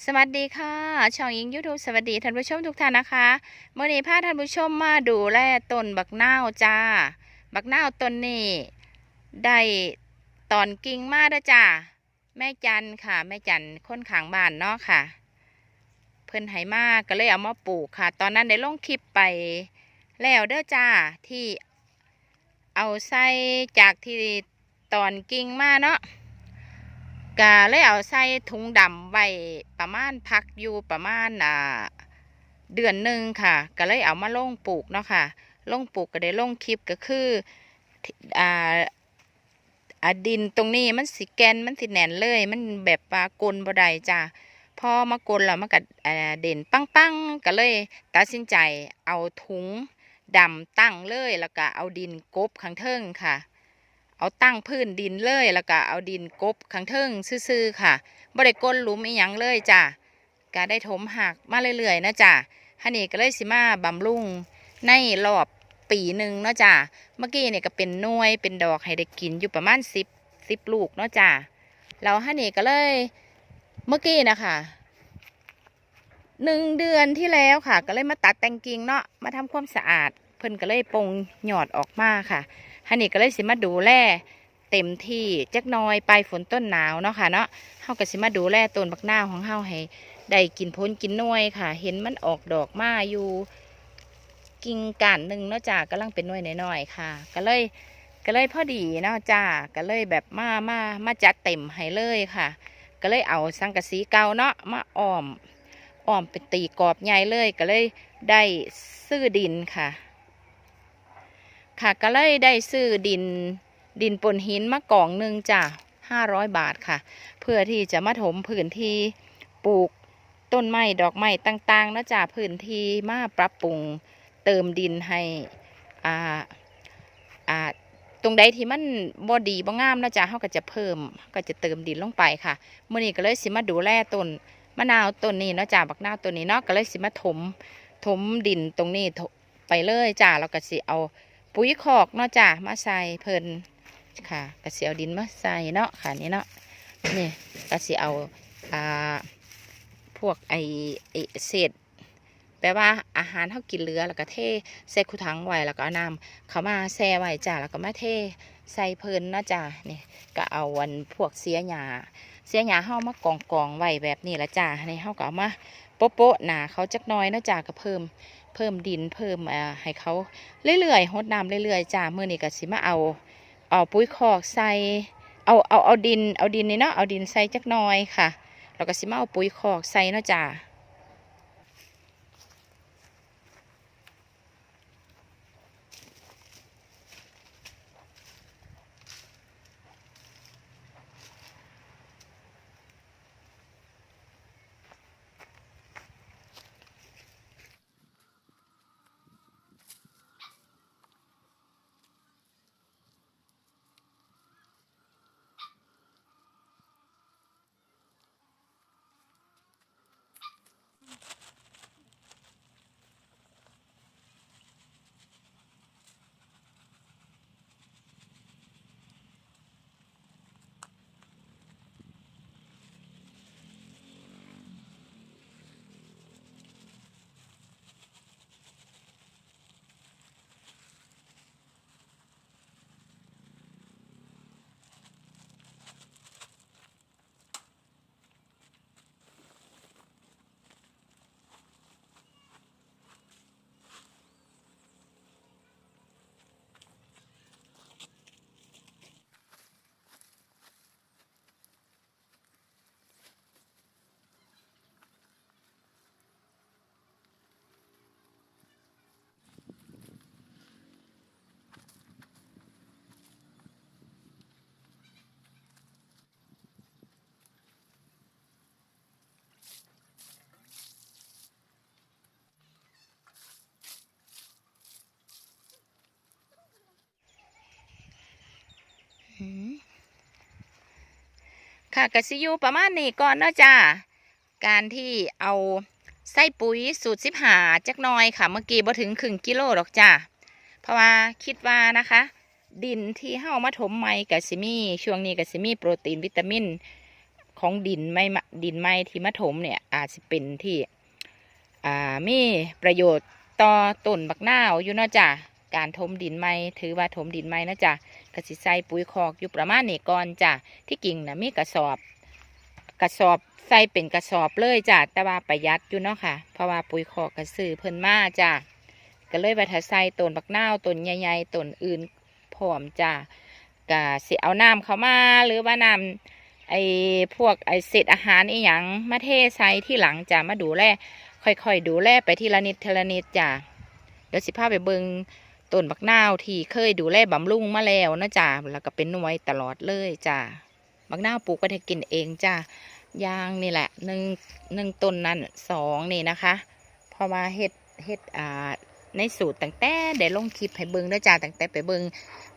สวัสดีค่ะช่องยิงยูทูบสวัสดีท่านผู้ชมทุกท่านนะคะเมื่อนี้พาท่านผู้ชมมาดูแลต้นบักนาวจ้า บักนาวต้นนี้ได้ตอนกิ่งมาเด้จ้าแม่จันค่ะ แม่จันค้นขางบ้านเนาะค่ะ เพิ่นไหมาก็เลยเอามาปลูกค่ะ ตอนนั้นได้ลงคลิปไปแล้วเด้อจ้าที่เอาใส่จากที่ตอนกิ่งมาเนาะ ก็เลยเอาใส่ถุงดำไว้ประมาณพักอยู่ประมาณอ่าเดือนหนึ่งค่ะ ก็เลยเอามาลงปลูกเนาะค่ะลงปลูกก็ได้ลงคลิปก็คืออ่าอาดินตรงนี้มันสิแกนมันสิแหน่นเลย มันแบบปลากลบ่ได้จ้ะพอมากลแล้วมันก็เด่นปังๆก็เลยตัดสินใจเอาถุงดำตั้งเลยแล้วก็เอาดินกบข้างเทิงค่ะ เอาตั้งพื้นดินเลยแล้วก็เอาดินกบข้างเทิงซื่อๆค่ะบ่ได้ก้นหลุมอีหยังเลยจ้ะก็ได้ถมหักมาเรื่อยๆนะจ้ะฮันนี่ก็เลยสิมาบำรุงในรอบปีหนึ่งเนาะจ้ะเมื่อกี้เนี่ยก็เป็นนวยเป็นดอกให้ได้กินอยู่ประมาณสิบสิบลูกเนาะจ้ะแล้วฮันนี่ก็เลยเมื่อกี้นะคะหนึ่งเดือนที่แล้วค่ะ ก็เลยมาตัดแต่งกิ่งเนาะมาทำความสะอาด เพิ่นก็เลยปงหยอดออกมาค่ะ ฮันนี่ก็เลยสิมาดูแลเต็มที่จักน้อยไปฝนต้นหนาวเนาะค่ะเนาะเฮาก็สิมาดูแลต้นบักหน้าของเฮาให้ได้กินพ้นกินน่วยค่ะ เห็นมันออกดอกมาอยู่กิ่งก้านหนึ่งเนาะจ้ากำลังเป็นน่วยน้อยๆค่ะ ก็เลยก็เลยพอดีเนาะจ้าก็เลยแบบมามามาจัดเต็มให้เลยค่ะ ก็เลยเอาสังกะสีเก่าเนาะมาอ้อมอ้อมเป็นตีกรอบใหญ่เลยก็เลยได้ซื้อดินค่ะ ค่ะก็เลยได้ซื้อดินดินปนหินมากล่องหนึ่งจ้ะห้าร้อยบาทค่ะ เพื่อที่จะมาถมพื้นที่ปลูกต้นไม้ดอกไม้ต่างๆนะจ้ะพื้นที่มาปรับปรุงเติมดินให้อ่าอ่าตรงใดที่มันบ่ดีบ่งามนะจ๊ะเขาก็จะเพิ่มก็จะเติมดินลงไปค่ะเมื่อนี้ก็เลยสิมาดูแลต้นมะนาวต้นนี้เนาะจ้ะบักนาวต้นนี้เนาะก็เลยสิมาถมถมดินตรงนี้ไปเลยจ้ะแล้วก็สิเอา ปุ๋ยคอกเนาะจ้ะมาใส่เพิ่นค่ะกระเสียวดินมาใส่เนาะค่ะนี่เนาะนี่กระเสียเอาอ่าพวกไอไอเศษแปลว่าอาหารเขากินเหลือแล้วก็เทใส่คุถังไว้แล้วก็เอาน้ำเขามาแช่ไว้จ้ะแล้วก็มาเทใส่เพิ่นเนาะจ้ะนี่ก็เอาวันพวกเสียหญ้า สียหญ้าเฮามากองกองไว้แบบนี้ละจ้ะนี่เฮาก็เอามาโป๊ะโป๊ะๆหนาเขาจักน้อยเนาะจ้าก็เพิ่มเพิ่มดินเพิ่มอ่าให้เขาเรื่อยๆหดน้ำเรื่อยๆจ้าเมื่อนี้ก็สิมาเอาเอาปุ๋ยคอกใส่เอาเอาเอาดินเอาดินนี่เนาะเอาดินใส่จักน้อยค่ะแล้วก็สิมาเอาปุ๋ยคอกใส่เนาะจ้า ค่ะกสิยูประมาณนี้ก่อนเนาะจ้าการที่เอาใส่ปุ๋ยสูตรสิบหาจักน่อยค่ะ เมื่อกี้บ่ถึงครึ่งกิโลหรอกจ้าเพราะว่าคิดว่านะคะ ดินที่เฮามาถมใหม่กับสิมีช่วงนี้กับสิมีโปรตีนวิตามิน ของดินไม่ดินไม้ที่มาถมเนี่ยอาจจะเป็นที่อ่ามีประโยชน์ต่อต้นบักนาวอยู่เนาะจ้ะ การถมดินไม้ถือว่าถมดินไม้นะจ้ะกสิใส่ปุ๋ยคอกอยู่ประมาณนี้ก่อนจ้ะที่กิ่งนะมีกระสอบ กระสอบใส่เป็นกระสอบเลยจ้ะแต่ว่าประหยัดอยู่เนาะค่ะ เพราะว่าปุ๋ยคอกกระซื้อเพิ่นมาจ้ะก็เลยไปถ้าใส่ต้นบักนาวต้นใหญ่ๆต้นอื่นพร้อมจ้ะก็สิเอาน้ำเข้ามาหรือว่าน้ำไอ้พวกไอ้เศษอาหารอีหยังมาเทใส่ที่หลังจ้ะมาดูแลค่อยๆดูแลไปทีละนิดทีละนิดจ้ะเดี๋ยวสิพาไปเบิง ต้นบักนาวที่เคยดูแลบำรุงมาแล้วนะจ้ะแล้วก็เป็นหน่วยตลอดเลยจ้ะบักนาวปลูกไปให้กินเองจ้ะยางนี่แหละหนึ่งหนึ่งต้นนั้นสองนี่นะคะพอมาเฮ็ดเฮ็ดอ่าในสูตรตั้งแต่ได้ลงคลิปให้เบิ้งนะจ้ะตั้งแต่ไปเบิง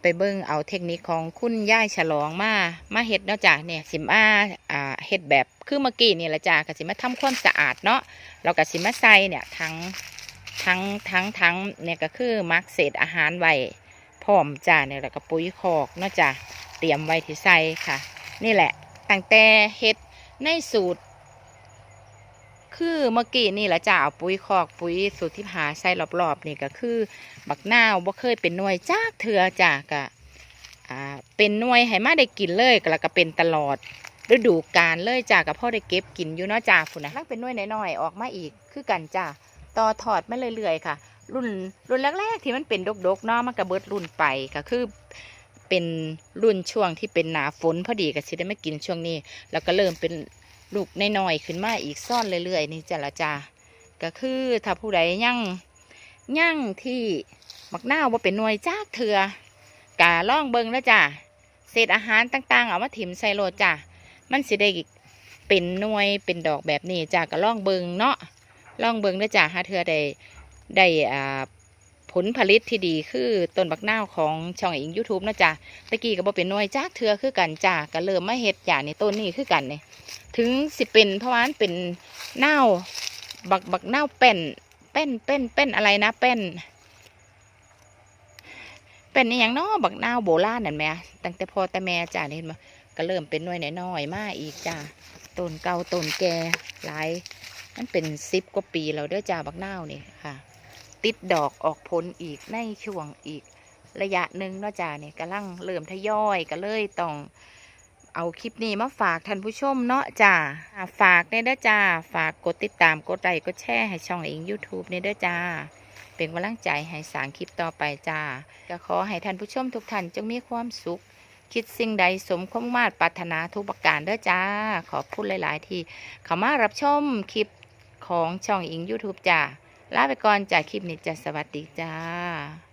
ไปเบิ้งเอาเทคนิคของคุณย่ายฉลองมามาเฮ็ดนะจ้ะเนี่ยสิมาอ่าเฮ็ดแบบคือเมื่อกี้นี่แหละจ้ะก็สิมาทำความสะอาดเนาะเราก็สิมาใส่เนี่ยทั้ง ทั้งทั้งทั้งเนี่ยก็คือมักเศษอาหารไว้พร้อมจ้าเนี่ยแล้วก็ปุ๋ยคอกเนาะจ้ะเตรียมไว้ที่ใส่ค่ะ นี่แหละตั้งแต่เฮ็ดในสูตร คือเมื่อกี้นี่แหละจ้าเอาปุ๋ยคอกปุ๋ยสูตรที่หาใส่รอบๆนี่ก็คือ บักนาวบ่เคยเป็นหน่วยจากเถือจ้ากะอ่าเป็นหน่วยให้มาได้กินเลยแล้วก็เป็นตลอดฤดูกาลเลยจ้ากับพ่อได้เก็บกินอยู่เนาะจ้าพุ่นนะถ้าเป็นหน้อยน้อยๆออกมาอีกคือกันจ้า ต่อถอดมาเรื่อยๆค่ะ รุ่นรุ่นแรกๆที่มันเป็นดกๆเนาะมันก็เบิดรุ่นไปก็คือเป็นรุ่นช่วงที่เป็นหนาฝนพอดีก็สิได้ไมากินช่วงนี้ แล้วก็เริ่มเป็นลูกน้อยๆขึ้นมาอีกซ่อนเรื่อยๆนี่จ้าละจ้าก็คือถ้าผู้ใดยั่งยั่งที่มักหน้าว่าเป็นหน่วยจากเถือกาล่องเบิงแล้วจ้าเศษอาหารต่างๆ เอามาถิ่มใส่โลจ้ามันสิได้เป็นหน่วยเป็นดอกแบบนี้จ้าก็ล่องเบิงเนาะ ล่องเบิงเด้อจ้าหาเธอได้ได้อ่าผลผลิตที่ดีคือต้นบักนาวของช่องอิง YouTube นะจ้าตะกี้ก็บ่เป็นน่วยจ้าเธอคือกันจ้าก็เริ่มมาเฮ็ดอย่างนี้ต้นนี้คือกันเนี่ยถึงสิเป็นเพราะว่านเป็นนาวบักบักนาวเป็นเป็นเป็นเป็นอะไรนะเป็นเป็นอย่างนาะบักนาวโบราณนั่นแหม่ตั้งแต่พ่อแต่แม่จ้าเห็นไหมก็เริ่มเป็นน่วยน้อยมาอีกจ้าต้นเก่าต้นแก่หลาย มันเป็นสิบกว่าปีแล้วเด้อจ้าบักนาวนี่ค่ะ ติดดอกออกผลอีกในช่วงอีกระยะหนึ่งเนาะจ้าเนี่ยกำลังเริ่มทยอยก็เลยต้องเอาคลิปนี้มาฝากท่านผู้ชมเนาะจ้าอ่าฝากเนี่ยเด้อจ้า ฝากกดติดตามกดไลค์กดแชร์ให้ช่องเอง YouTube เนี่ยเด้อจ้า เป็นกำลังใจให้สางคลิปต่อไปจ้า ก็ขอให้ท่านผู้ชมทุกท่านจงมีความสุข คิดสิ่งใดสมความมาตรปรารถนาทุกประการเด้อจ้า ขอบคุณหลาย ๆ ที่เข้ามารับชมคลิป ของช่องอิง YouTube จ้าลาไปก่อนจากคลิปนี้จ้าสวัสดีจ้า